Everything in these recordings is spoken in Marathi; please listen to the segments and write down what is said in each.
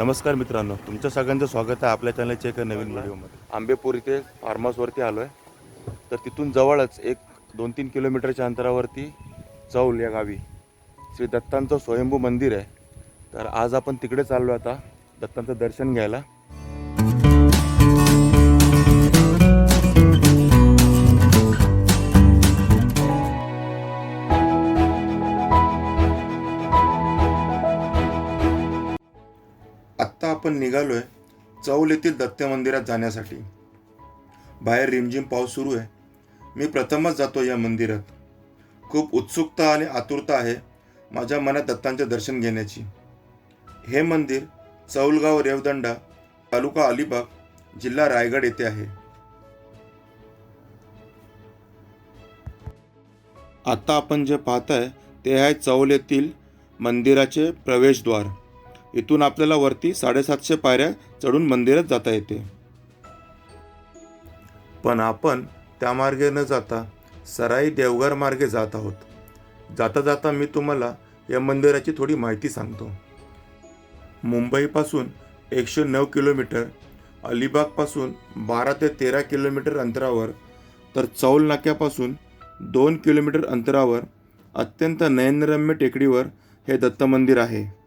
नमस्कार मित्रांनो तुमच्या सगळ्यांचं स्वागत आहे आपल्या चॅनलच्या एका नवीन व्हिडिओमध्ये आंबेपूर इथे फार्म हाऊसवरती आलो आहे तर तिथून जवळच एक दोन तीन किलोमीटरच्या अंतरावरती चौल या गावी. श्री दत्तांचं स्वयंभू मंदिर आहे. तर आज आपण तिकडे चाललो आता दत्तांचं दर्शन घ्यायला. आपण निघालोय चौल येथील दत्त मंदिरात जाण्यासाठी. बाहेर रिमझिम पाऊस सुरू आहे. मी प्रथमच जातो या मंदिरात. खूप उत्सुकता आणि आतुरता आहे माझ्या मनात दत्तांचे दर्शन घेण्याची. हे मंदिर चौलगाव रेवदंडा तालुका अलिबाग जिल्हा रायगड येथे आहे. आता आपण जे पाहताय ते आहे चौल येथील मंदिराचे प्रवेशद्वार. इथून आपल्याला वरती साडेसातशे पायऱ्या चढून मंदिरात जाता येते. पण आपण त्या मार्गे न जाता सराई देवघर मार्गे जात आहोत. जाता जाता मी तुम्हाला या मंदिराची थोडी माहिती सांगतो. मुंबईपासून एकशे नऊ किलोमीटर अलिबागपासून बारा ते तेरा किलोमीटर अंतरावर तर चौल नाक्यापासून दोन किलोमीटर अंतरावर अत्यंत नयनरम्य टेकडीवर हे दत्त मंदिर आहे.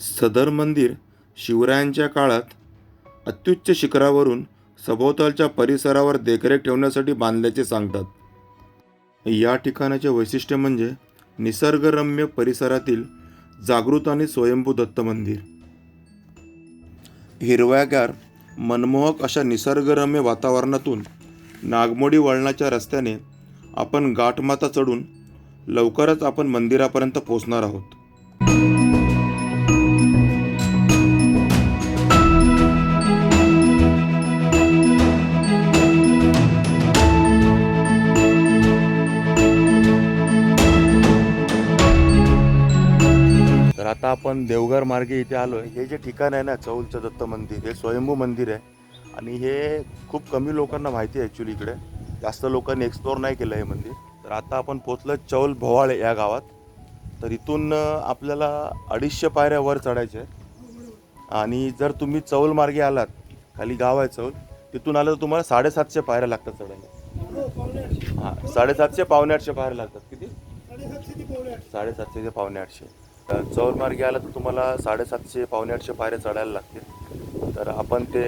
सदर मंदिर शिवरायांच्या काळात अत्युच्च शिखरावरून सभोवतालच्या परिसरावर देखरेख ठेवण्यासाठी बांधल्याचे सांगतात. या ठिकाणाचे वैशिष्ट्य म्हणजे निसर्गरम्य परिसरातील जागृत आणि स्वयंभू दत्त मंदिर. हिरव्यागार मनमोहक अशा निसर्गरम्य वातावरणातून नागमोडी वळणाच्या रस्त्याने आपण गाठमाता चढून लवकरच आपण मंदिरापर्यंत पोहोचणार आहोत. आपण देवघर मार्गे इथे आलो आहे हे जे ठिकाण आहे ना चौलचं दत्त मंदिर हे स्वयंभू मंदिर आहे. आणि हे खूप कमी लोकांना माहिती आहे ॲक्च्युली इकडे. जास्त लोकांनी एक्सप्लोअर नाही केलं हे मंदिर. तर आता आपण पोचलो चौल भोवाळे या गावात. तर इथून आपल्याला अडीचशे पायऱ्या वर चढायच्या आहेत. आणि जर तुम्ही चौल मार्गे आलात खाली गाव आहे चौल तिथून आलं तर तुम्हाला साडेसातशे पायऱ्या लागतात चढायला. हां साडेसातशे पावणे आठशे पायऱ्या लागतात. किती? साडेसातशे ते पावणे आठशे. तर आला तर तुम्हाला साडेसातशे पावणे आठशे पायऱ्या चढायला लागतील. तर आपण ते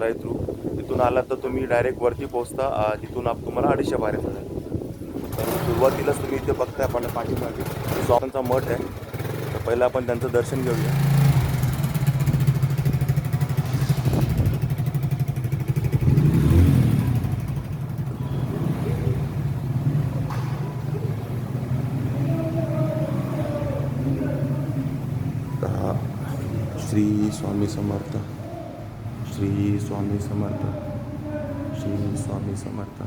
राय थ्रू तिथून आला तर तुम्ही डायरेक्ट वरती पोहोचता तिथून आप तुम्हाला अडीचशे पायऱ्या चढायला तर सुरुवातीलाच तुम्ही इथे बघताय आपण पाठीमागे. स्वामींचा मठ आहे. तर पहिलं आपण त्यांचं दर्शन घेऊया. दहा श्री स्वामी समर्थ श्री स्वामी समर्थ श्री स्वामी समर्थ.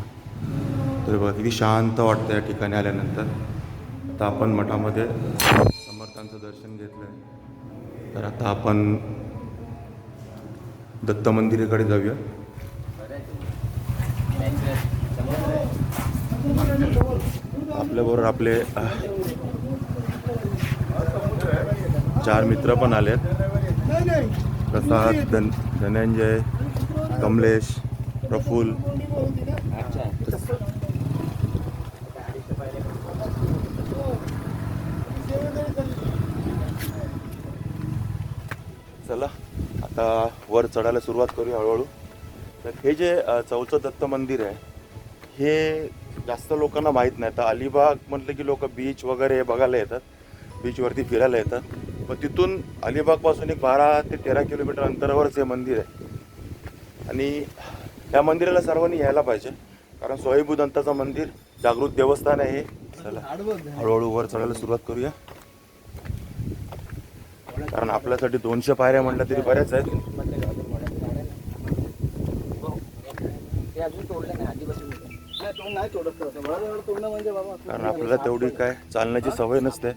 तर बघा किती शांत वाटतं या ठिकाणी आल्यानंतर. आता आपण मठामध्ये समर्थांचं दर्शन घेतलं आहे तर आता आपण दत्त मंदिराकडे जाऊया. आपल्याबरोबर आपले चार मित्र पण आले प्रसाद धन धनंजय कमलेश प्रफुल चला आता वर चढायला सुरुवात करूया हळूहळू. तर हे जे अ, चौचं दत्त मंदिर आहे हे जास्त लोकांना माहीत नाही. तर अलिबाग म्हटलं की लोक बीच वगैरे हे बघायला येतात बीचवरती फिरायला येतात. पण तिथून अलिबागपासून एक बारा ते तेरा किलोमीटर अंतरावरच हे मंदिर आहे. आणि या मंदिराला सर्वांनी यायला पाहिजे कारण स्वयंभू मंदिर जागृत देवस्थान आहे चला हळूहळू वर चढायला सुरुवात करूया. कारण आपल्यासाठी दोनशे पायऱ्या म्हटल्या तरी बऱ्याच आहेत. कारण आपल्याला तेवढी काय चालण्याची सवय नसते.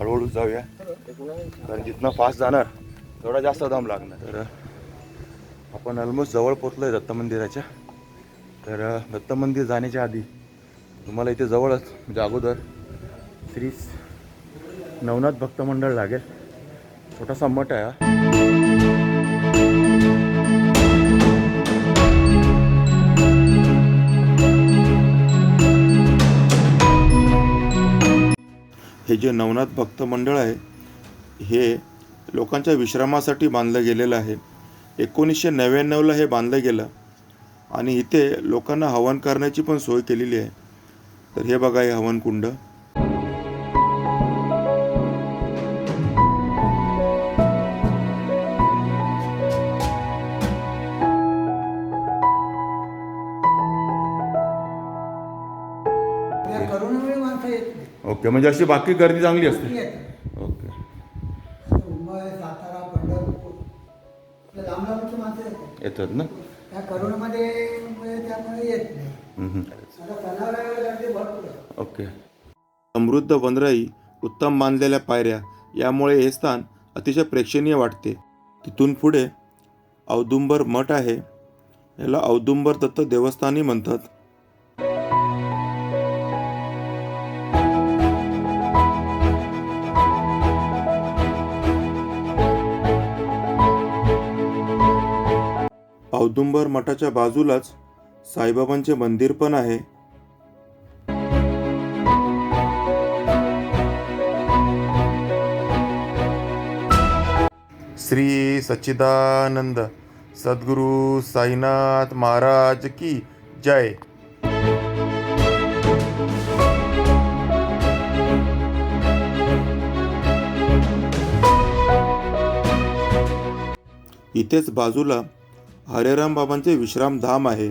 हळूहळू जाऊया. कारण जिथनं फास्ट जाणार तेवढा जास्त दाम लागणार. तर आपण ऑलमोस्ट जवळ पोचलो आहे दत्त मंदिराच्या. तर दत्त मंदिर जाण्याच्या आधी तुम्हाला इथे जवळच म्हणजे अगोदर श्री नवनाथ भक्त मंडळ लागेल. छोटासा मठ आहे हे जे नवनाथ भक्त मंडळ आहे हे लोकांच्या विश्रामासाठी बांधलं गेलेलं आहे. एकोणीसशे नव्याण्णवला हे बांधलं गेलं आणि इथे लोकांना हवन करण्याची पण सोय केलेली आहे. तर हे बघा हे हवनकुंड. ओके म्हणजे अशी बाकी गर्दी चांगली असते. ओके. मुंबई सातारा पंढरपूर या लांब लांबची माणसं येतात. येतात ना? त्या करोनामध्ये मुळे त्यामुळे येत नाही. हम्म. आता सणावाराला गर्दी भरपूर आहे. ओके. समृद्ध वनराई उत्तम बांधलेल्या पायऱ्या यामुळे हे स्थान अतिशय प्रेक्षणीय वाटते. तिथून पुढे औदुंबर मठ आहे. याला औदुंबर दत्त देवस्थानही म्हणतात. औदुंबर मठाच्या बाजूलाच साईबाबांचे मंदिर पण आहे. श्री सच्चिदानंद सद्गुरु साईनाथ महाराज की जय. इथेच बाजूला हरेराम बाबांचे विश्रामधाम आहे.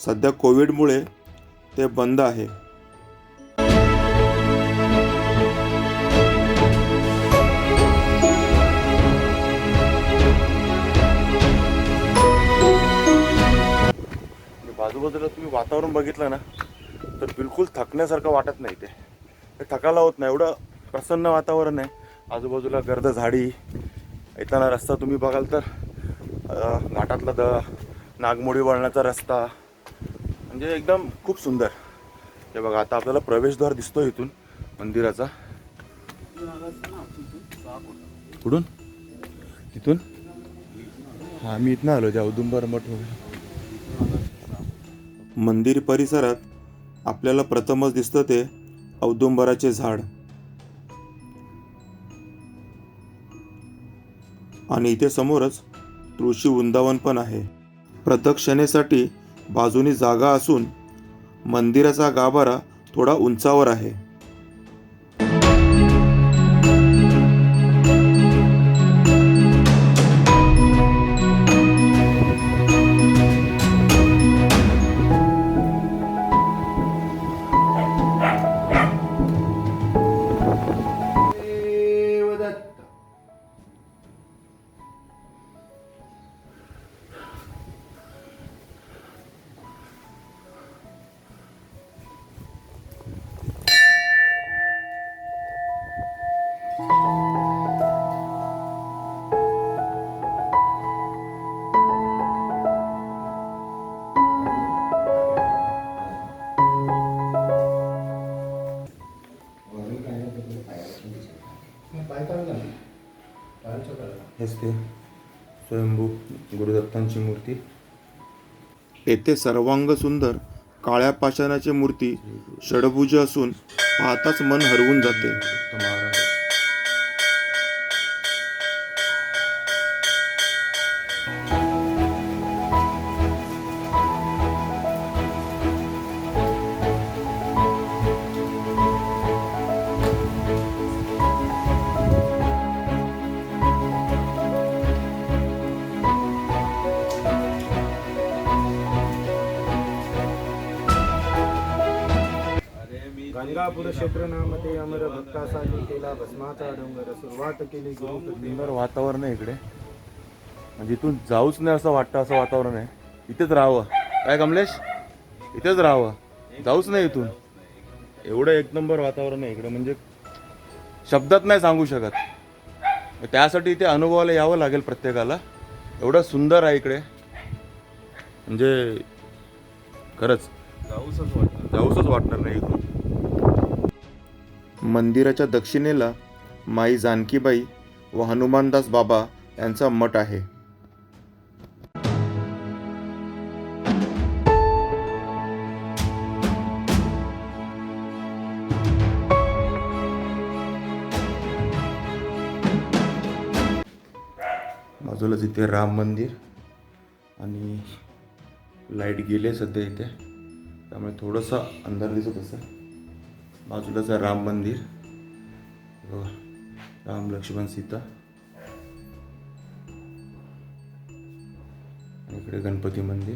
सध्या कोविडमुळे ते बंद आहे. म्हणजे बाजूबाजूला तुम्ही वातावरण बघितलं ना तर बिलकुल थकण्यासारखं वाटत नाही ते. ते थकायला होत नाही एवढं प्रसन्न वातावरण आहे. आजूबाजूला गर्द झाडी येताना रस्ता तुम्ही बघाल तर घाटातला द नागमोडी वळणाचा रस्ता. म्हणजे एकदम खूप सुंदर. हे बघा आता आपल्याला प्रवेशद्वार दिसतो इथून मंदिराचा. कुठून? तिथून हा मी इथनं आलो त्या औदुंबर मठ मंदिर परिसरात आपल्याला प्रथमच दिसतं ते औदुंबराचे झाड. आणि इथे समोरच तुळशी वृंदावन पण आहे. प्रदक्षिणेसाठी बाजूनी जागा असून मंदिराचा गाभारा थोडा उंचावर आहे. हेच ते स्वयंभू गुरुदत्तांची मूर्ती. येथे सर्वांग सुंदर काळ्या पाषाणाची मूर्ती षडभुज असून पाहताच मन हरवून जाते. नामते अमर केला भस्माचा डोंगर. सुरुवात केली सुंदर वातावरण आहे इकडे. म्हणजे इथून जाऊच नाही असं वाटतं असं वातावरण आहे. इथेच राहावं. काय कमलेश? इथेच राहावं. जाऊच नाही इथून. एवढं एक नंबर वातावरण आहे इकडे. म्हणजे शब्दात नाही सांगू शकत. त्यासाठी इथे अनुभवाला यावं लागेल प्रत्येकाला. एवढं सुंदर आहे इकडे. म्हणजे खरंच. जाऊसच वाटणार. जाऊसच वाटणार नाही इथून. मंदिराच्या दक्षिणेला माई जानकीबाई व हनुमानदास बाबा यांचा मठ आहे. बाजूलाच इथे राम मंदिर आणि लाइट गेले सध्या इथे. त्यामुळे थोडंसं अंधार दिसत असेल. बाजूलाच आहे राम मंदिर राम लक्ष्मण सीता इकडे गणपती मंदिर.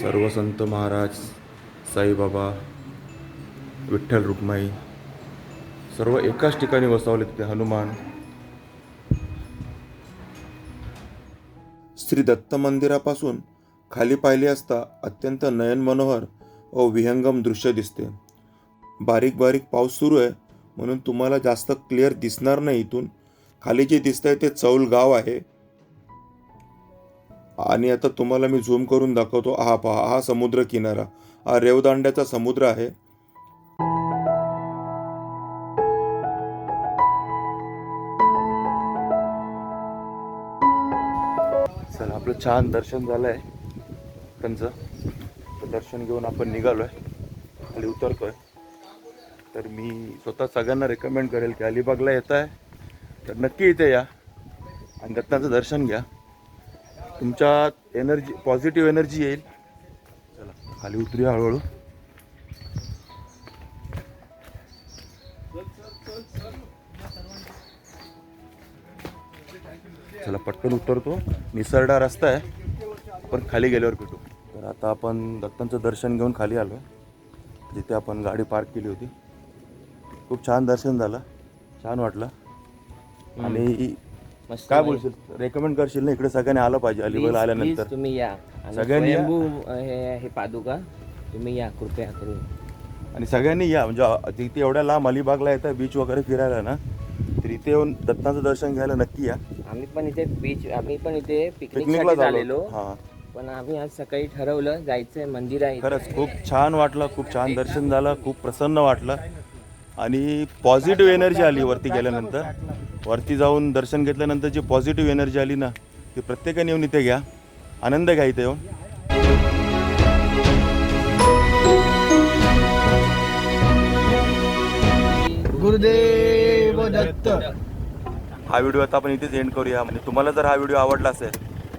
सर्व संत महाराज साईबाबा विठ्ठल रुक्माई सर्व एकाच ठिकाणी वसावले तिथे हनुमान. श्री दत्त मंदिरापासून खाली पाहिले असता अत्यंत नयन मनोहर व विहंगम दृश्य दिसते. बारीक बारीक पाऊस सुरू आहे म्हणून तुम्हाला जास्त क्लिअर दिसणार नाही इथून. खाली जे दिसतंय ते चौल गाव आहे. आणि आता तुम्हाला मी झूम करून दाखवतो. हा पहा हा समुद्र किनारा. हा रेवदांड्याचा समुद्र आहे. आपलं छान दर्शन झालं आहे त्यांचं. तर दर्शन घेऊन आपण निघालो आहे खाली उतरतो आहे तर मी स्वतः सगळ्यांना रेकमेंड करेल की अलिबागला येत आहे तर नक्की इथे या आणि दत्ताचं दर्शन घ्या. तुमच्यात एनर्जी पॉझिटिव्ह एनर्जी येईल. चला खाली उतरूया हळूहळू. चला पटकन उतरतो. निसरडा रस्ता आहे पण खाली गेल्यावर भेटू. तर आता आपण दत्तांचं दर्शन घेऊन खाली आलो जिथे आपण गाडी पार्क केली होती. खूप छान दर्शन झालं. छान वाटलं. आणि काय. बोलशील? रेकमेंड करशील ना इकडे सगळ्यांनी आलं पाहिजे please आल्यानंतर. तुम्ही या. सगळ्यांनी हे हे पादुका. तुम्ही या कृपया करून आणि सगळ्यांनी या. म्हणजे तिथे एवढ्या लांब अलिबागला येतं बीच वगैरे फिरायला ना तर इथे येऊन दत्ताचं दर्शन घ्यायला नक्की या. आम्ही पण इथे बीच आम्ही पण इथे पिकनिकला पिकनिकसाठी आलेलो हा. पण आम्ही आज सकाळी ठरवलं जायचंय मंदिर आहे. खरंच खूप छान वाटलं खूप छान दर्शन झालं खूप प्रसन्न वाटलं. आणि पॉझिटिव्ह एनर्जी आली वरती गेल्यानंतर. वरती जाऊन दर्शन घेतल्यानंतर जी पॉझिटिव्ह एनर्जी आली ना ती प्रत्येकाने येऊन इथे घ्या. आनंद घ्या इथे येऊन. गुरुदेव दत्त. हा व्हिडिओ आता आपण इथेच एंड करूया. म्हणजे तुम्हाला जर हा व्हिडिओ आवडला असेल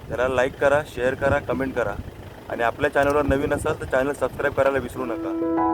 त्याला लाईक करा शेअर करा कमेंट करा. आणि आपल्या चॅनलवर नवीन असाल तर चॅनल सबस्क्राईब करायला विसरू नका.